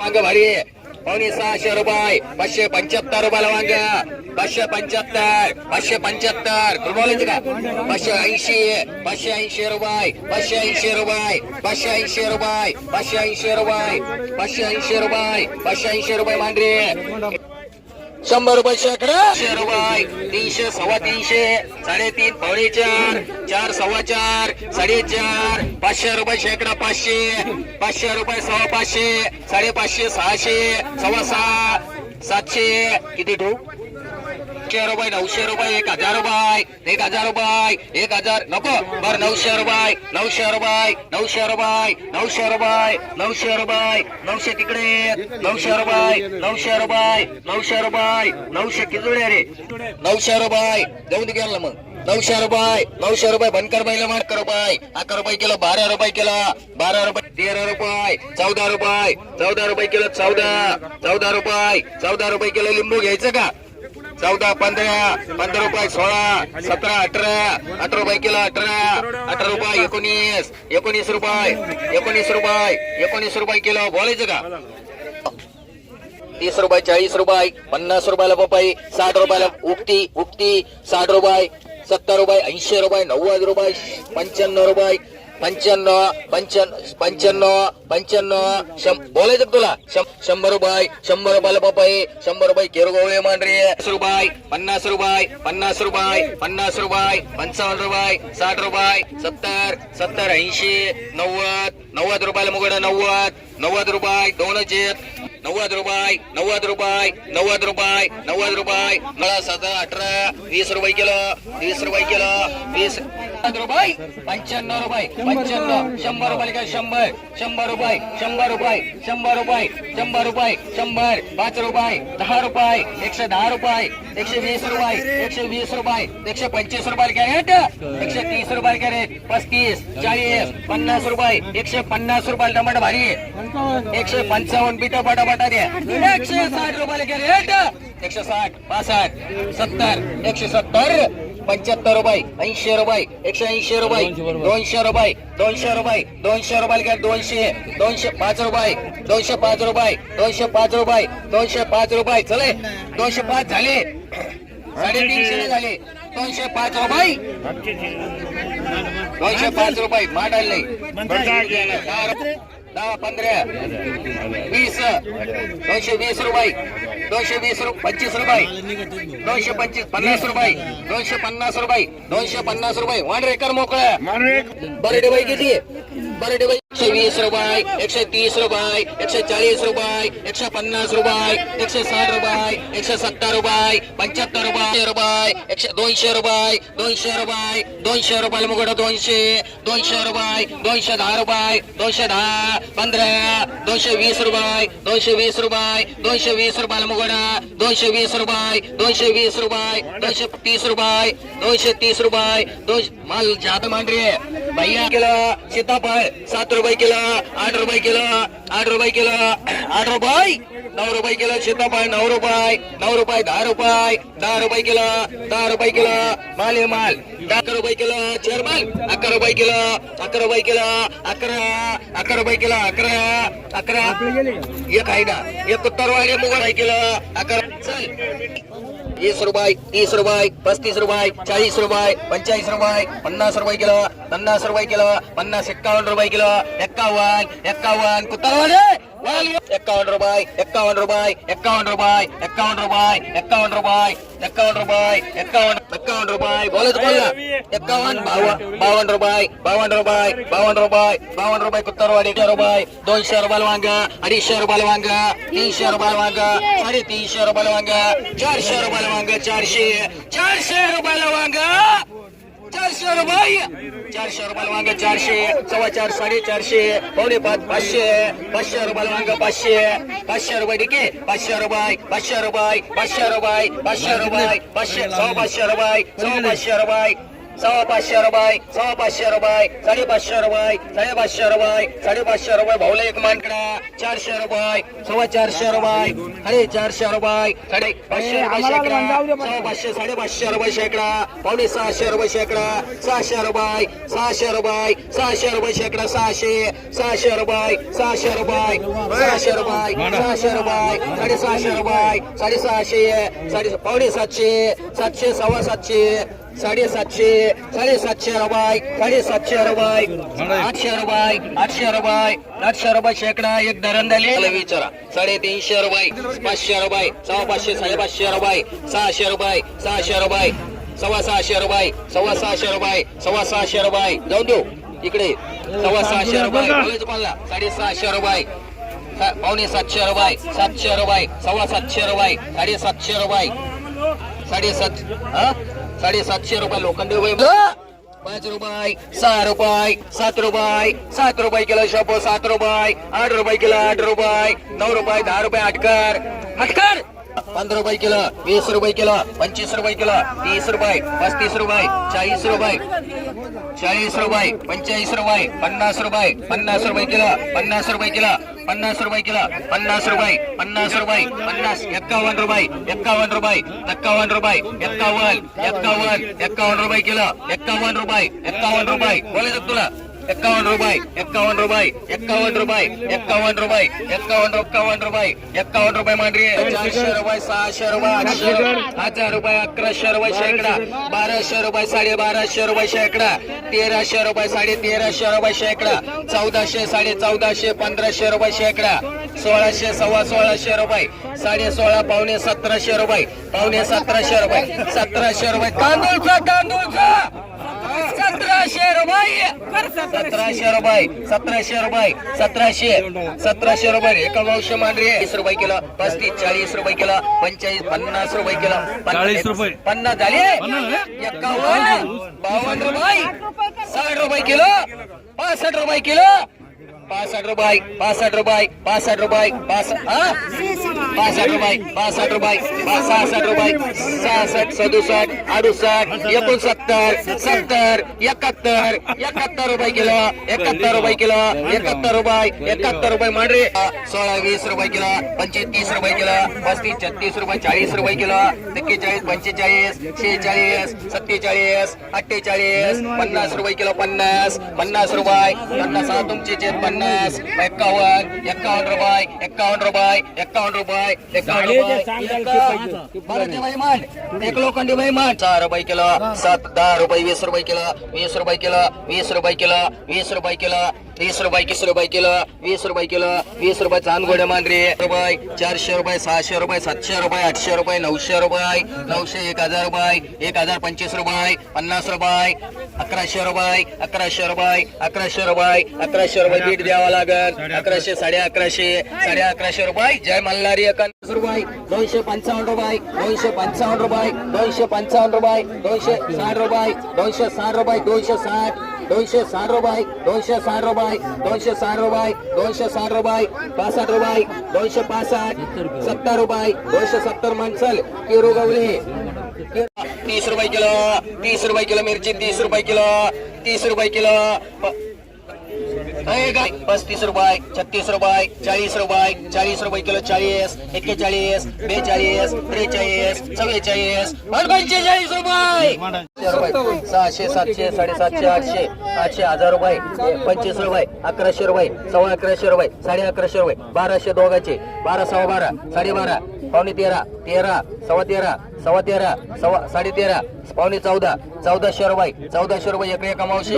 वांग भारी. पावणे सहाशे रुपये. पाचशे पंच्याहत्तर रुपयाला वांग. पाचशे पंच्याहत्तर. पाचशे पंच्याहत्तर. तुला बोलायचं का? पाचशे ऐंशी. पाचशे ऐंशी रुपये. पाचशे ऐंशी रुपये. पाचशे ऐंशी रुपये. पाचशे ऐंशी रुपये. पाचशे ऐंशी रुपये. पाचशे ऐंशी रुपये मांडरे. शंभर रुपये शेकडा. रुपये तीनशे सव्वा तीनशे साडेतीन पावणे चार चार सव्वा चार साडेचार पाचशे रुपये शेकडा पाचशे पाचशे रुपये सव्वा पाचशे साडेपाचशे सहाशे सव्वा सहा सातशे किती ठेवू? नऊशे रुपये नऊशे रुपये एक हजार रुपये एक हजार रुपये एक हजार नको बर नऊशे रुपये नऊशे रुपये नऊशे रुपये नऊशे रुपये नऊशे रुपये नऊशे तिकडे नऊशे रुपये नऊशे रुपये नऊशे रुपये नऊशे किजुडे रे नऊशे रुपये देऊन गेला मग नऊशे रुपये नऊशे रुपये बनकर बैल अकरा रुपये अकरा रुपये किलो बारा रुपये किलो बारा रुपये तेरा रुपये चौदा रुपये चौदा रुपये किलो चौदा चौदा रुपये चौदा रुपये किलो लिंबू घ्यायचं का चौदा पंधरा पंधरा रुपये सोळा सतरा अठरा अठरा रुपये किलो अठरा अठरा रुपये एकोणीस एकोणीस रुपये एकोणीस रुपये एकोणीस रुपये किलो बोलायचं का? तीस रुपये चाळीस रुपये पन्नास रुपयाला पपई साठ रुपयाला उक्ती उक्ती साठ रुपये सत्तर रुपये ऐंशी रुपये नव्वद रुपये पंच्याण्णव रुपये पंच्याण्णव पंच्याण्णव पंच्याण्णव पंच्याण्णव शं- बोलायचं तुला? शं- शंभर रुपये शंभर रुपयाला पपई शंभर रुपये केरगोळे मांडरे रुपये पन्नास रुपये पन्नास रुपये पन्नास रुपये पंचावन्न रुपये साठ रुपये सत्तर सत्तर ऐंशी नव्वद नव्वद रुपयाला मुगड नव्वद नव्वद रुपये दोनच आहेत. नव्वद रुपये नव्वद रुपये नव्वद रुपये नव्वद रुपये. मला सतरा अठरा वीस रुपये किलो वीस रुपये किलो वीस. रुपये पंच्याण्णव रुपये पंच्याण्णव. शंभर रुपये काय शंभर. शंभर रुपये शंभर रुपये शंभर रुपये शंभर रुपये शंभर. पाच रुपये दहा रुपये एकशे दहा रुपये एकशे वीस रुपये एकशे वीस रुपये एकशे पंचवीस रुपये कॅरेट एकशे तीस रुपये कॅरेट पस्तीस चाळीस पन्नास रुपये एकशे पन्नास रुपये टमाटर भारी. एकशे पंचावन्न बिटा पटा बटा द्या एकशे साठ रुपयाला कॅरेट एकशे साठ पासष्ट सत्तर एकशे सत्तर पंच्याहत्तर रुपये ऐंशी रुपये एकशे ऐंशी रुपये दोनशे रुपये दोनशे रुपये दोनशे रुपये काय दोनशे दोनशे पाच रुपये दोनशे पाच रुपये दोनशे पाच रुपये दोनशे पाच रुपये. चले दोनशे पाच झाले. साडेतीनशे झाले. दोनशे पाच रुपये. दोनशे पाच रुपये. मांडले दहा पंधरा वीस दोनशे वीस रुपये दोनशे वीस रु पंचवीस रुपये दोनशे पंचवीस पन्नास रुपये दोनशे पन्नास रुपये दोनशे पन्नास रुपये. वाण रेकर मोकळ्या बरडे बाई किती? बरडे बाई एकशे वीस रुपये एकशे तीस रुपये एकशे चाळीस रुपये एकशे पन्नास रुपये एकशे साठ रुपये एकशे सत्तर रुपये पंच्याहत्तर रुपये रुपये एकशे दोनशे रुपये दोनशे रुपये दोनशे रुपये मुगड दोनशे दोनशे रुपये दोनशे दहा रुपये दोनशे दहा पंधरा दोनशे वीस रुपये दोनशे वीस रुपये दोनशे वीस रुपयाला मुगडा दोनशे वीस रुपये दोनशे वीस रुपये दोनशे तीस रुपये दोनशे तीस रुपये दोनशे माल जात मांडरे. भैया किलो सीताफळ सात रुपये रुपये किलो आठ रुपये किलो आठ रुपये किलो आठ रुपये नऊ रुपये किलो सीताफळ नऊ रुपये नऊ रुपये दहा रुपये दहा रुपये किलो दहा रुपये किलो माल आहे माल दहा रुपये किलो चेअरमन अकरा रुपये किलो अकरा रुपये किलो अकरा अकरा रुपये किलो अकरा अकरा एक आहे ना एक उत्तरवाडी मुगल आहे किलो अकरा चल वीस रुपये तीस रुपये पस्तीस रुपये चाळीस रुपये पंचाळीस रुपये पन्नास रुपये किलो पन्नास रुपये किलो पन्नास एक्कावन्न रुपये किलो एक्कावन्न एक्कावन्न कुत्तारवाडे एक्कावन्न रुपये एक्कावन्न रुपये एक्कावन्न रुपये एक्कावन्न रुपये एक्कावन्न रुपये एक्कावन्न रुपये एक्कावन्न एक्कावन्न रुपये बोलत बोलला एक्कावन्न बावन्न बावन्न रुपये बावन्न रुपये बावन्न रुपये बावन्न रुपये कुत्तरवाडी रुपये दोनशे रुपयाला वांग अडीचशे रुपयाला वांग तीनशे रुपयाला वांग साडेतीनशे रुपयाला वांग चारशे रुपयाला वांग चारशे चारशे रुपयाला वांग चारशे रुपये. चारशे रुपयाला वांग चारशे सव्वा चार साडेचारशे पावणे पाच पाचशे पाचशे रुपयाला वांग पाचशे पाचशे रुपये ठीक पाचशे रुपये पाचशे रुपये पाचशे रुपये पाचशे रुपये पाचशे सव्वा पाचशे रुपये सव्वा पाचशे रुपये. सव्वा पाचशे रुपये सव्वा पाचशे रुपये साडेपाचशे रुपये साडेपाचशे रुपये साडेपाचशे रुपये भाऊला एक मानकडा चारशे रुपये सव्वा चारशे रुपये साडे चारशे रुपये साडे पाचशे रुपये शेकडा सव्वा पाचशे साडेपाचशे रुपये शेकडा पावणे सहाशे रुपये शेकडा सहाशे रुपये सहाशे रुपये सहाशे रुपये शेकडा सहाशे सहाशे रुपये सहाशे रुपये सहाशे रुपये सहाशे रुपये साडेसहाशे रुपये साडेसहाशे साडे पावणे सातशे सातशे सव्वा सातशे साडेसातशे साडेसातशे रुपये साडेसातशे रुपये आठशे रुपये आठशे रुपये आठशे रुपये शेकडा एक दरंदाले विचारा. साडेतीनशे रुपये पाचशे रुपये सव्वा पाचशे साडेपाचशे रुपये सहाशे रुपये सहाशे रुपये सव्वा सहाशे रुपये सव्वा सहाशे रुपये सव्वा सहाशे रुपये जाऊन देऊ. इकडे. सव्वा सहाशे रुपये तुम्हाला साडेसहाशे रुपये पावणे सातशे रुपये सातशे रुपये सव्वा सातशे रुपये साडेसातशे रुपये साडेसात हा? साडेसातशे रुपये लोखंडी पाच रुपये सहा रुपये सात रुपये सात रुपये किलो शपो सात रुपये आठ रुपये किलो आठ रुपये नऊ रुपये दहा रुपये अटकर अटकर पंधरा रुपये किलो वीस रुपये किलो पंचवीस रुपये किलो तीस रुपये पस्तीस रुपये चाळीस रुपये चाळीस रुपये पंचेचाळीस रुपये पन्नास रुपये पन्नास रुपये किलो पन्नास रुपये किलो. पन्नास रुपये किलो पन्नास रुपये पन्नास रुपये पन्नास एक्कावन्न रुपये एक्कावन्न रुपये एक्कावन्न रुपये एक्कावन्न एक्कावन्न एक्कावन्न रुपये किलो एक्कावन्न रुपये एक्कावन्न रुपये बोलायचं तुला एक्कावन्न रुपये एक्कावन्न रुपये एक्कावन्न रुपये एक्कावन्न रुपये एक्कावन्न एक्कावन्न रुपये एक्कावन्न रुपये मांडरी चारशे रुपये सहाशे रुपये हजार रुपये अकराशे रुपये शेकडा बाराशे रुपये साडे बाराशे रुपये शेकडा तेराशे रुपये साडे तेराशे रुपये शेकडा चौदाशे साडे चौदाशे पंधराशे रुपये शेकडा सोळाशे सव्वा सोळाशे रुपये साडे सोळा पावणे सतराशे रुपये पावणे सतराशे रुपये सतराशे रुपये. तांदूळ तांदूळ सतराशे रुपये. सतराशे रुपये सतराशे रुपये सतराशे सतराशे रुपये. एका मावशी मांडरी वीस रुपये किलो पस्तीस चाळीस रुपये किलो पंचाळीस पन्नास रुपये किलो. पन्नास- चाळीस रुपये. पन्नास झाले एकावन्न बावन्न रुपये. साठ रुपये किलो पासष्ट रुपये किलो. पासष्ट रुपये पासष्ट रुपये पासष्ट रुपये पासष्ट हा रुपये पासष्ट रुपये पा- सहासष्ट रुपये सहासष्ट सदुसष्ट अडुसष्ट एकोणसत्तर सत्तर एकाहत्तर एकाहत्तर रुपये किलो एकाहत्तर रुपये किलो एकाहत्तर रुपये एकाहत्तर रुपये मांडरे. सोळा वीस रुपये किलो पंचेतीस रुपये किलो पस्तीस छत्तीस रुपये चाळीस रुपये किलो एक्केचाळीस पंचेचाळीस शेहेचाळीस सत्तेचाळीस अठ्ठेचाळीस पन्नास रुपये किलो पन्नास पन्नास रुपये. पन्नास हा तुमचे पन्नास एक्कावन्न एक्कावन्न रुपये एक्कावन्न रुपये एक्कावन्न रुपये. बाई एक लोखंडी बाई सहा रुपये किलो. सात दहा रुपये वीस रुपये किलो. वीस रुपये किलो. वीस रुपये किलो. वीस रुपये किलो. तीस रुपये तीस रुपये किलो. वीस रुपये किलो. वीस रुपये चांदगोडे मांजरी रुपये चारशे रुपये सहाशे रुपये सातशे रुपये आठशे रुपये नऊशे रुपये नऊशे एक हजार रुपये एक हजार पंचवीस रुपये पन्नास रुपये अकराशे रुपये अकराशे रुपये अकराशे रुपये अकराशे रुपये बीट द्यावा लागल अकराशे साडे अकराशे साडे अकराशे रुपये जय मल्हारी एकावन्न रुपये दोनशे पंचावन्न रुपये दोनशे पंचावन्न रुपये दोनशे पंचावन्न रुपये दोनशे साठ रुपये दोनशे साठ रुपये दोनशे साठ दोनशे साठ रुपये दोनशे साठ रुपये दोनशे साठ रुपये दोनशे साठ रुपये पासष्ट रुपये दोनशे पासष्ट सत्तर रुपये दोनशे सत्तर माणसल किरो गवले तीस रुपये किलो तीस रुपये किलो मिरची तीस रुपये किलो तीस रुपये किलो. पस्तीस रुपये छत्तीस रुपये चाळीस रुपये चाळीस रुपये किलो चाळीस एक्केचाळीस बेचाळीस त्रेचाळीस चव्वेचाळीस पंचेचाळीस रुपये सहाशे सातशे साडेसातशे आठशे आठशे हजार रुपये पंचवीस रुपये अकराशे रुपये सव्वा अकराशे रुपये साडे अकराशे रुपये बाराशे दोघाचे बारा सव्वा बारा साडेबारा पावणे तेरा तेरा सव्वा तेरा सव्वा तेरा सव्वा साडे तेरा पावणे चौदा चौदाशे रुपये चौदाशे रुपये इकडे एका मावशी.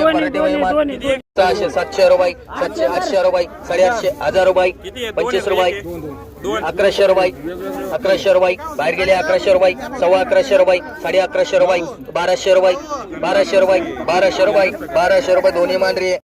सहाशे सातशे रुपये सातशे आठशे रुपये साडेआठशे हजार रुपये पंचवीस रुपये अकराशे रुपये अकराशे रुपये बाहेर गेले अकराशे रुपये सव्वा अकराशे रुपये साडे अकराशे रुपये बाराशे रुपये बाराशे रुपये बाराशे रुपये बाराशे रुपये दोन्ही मांजरी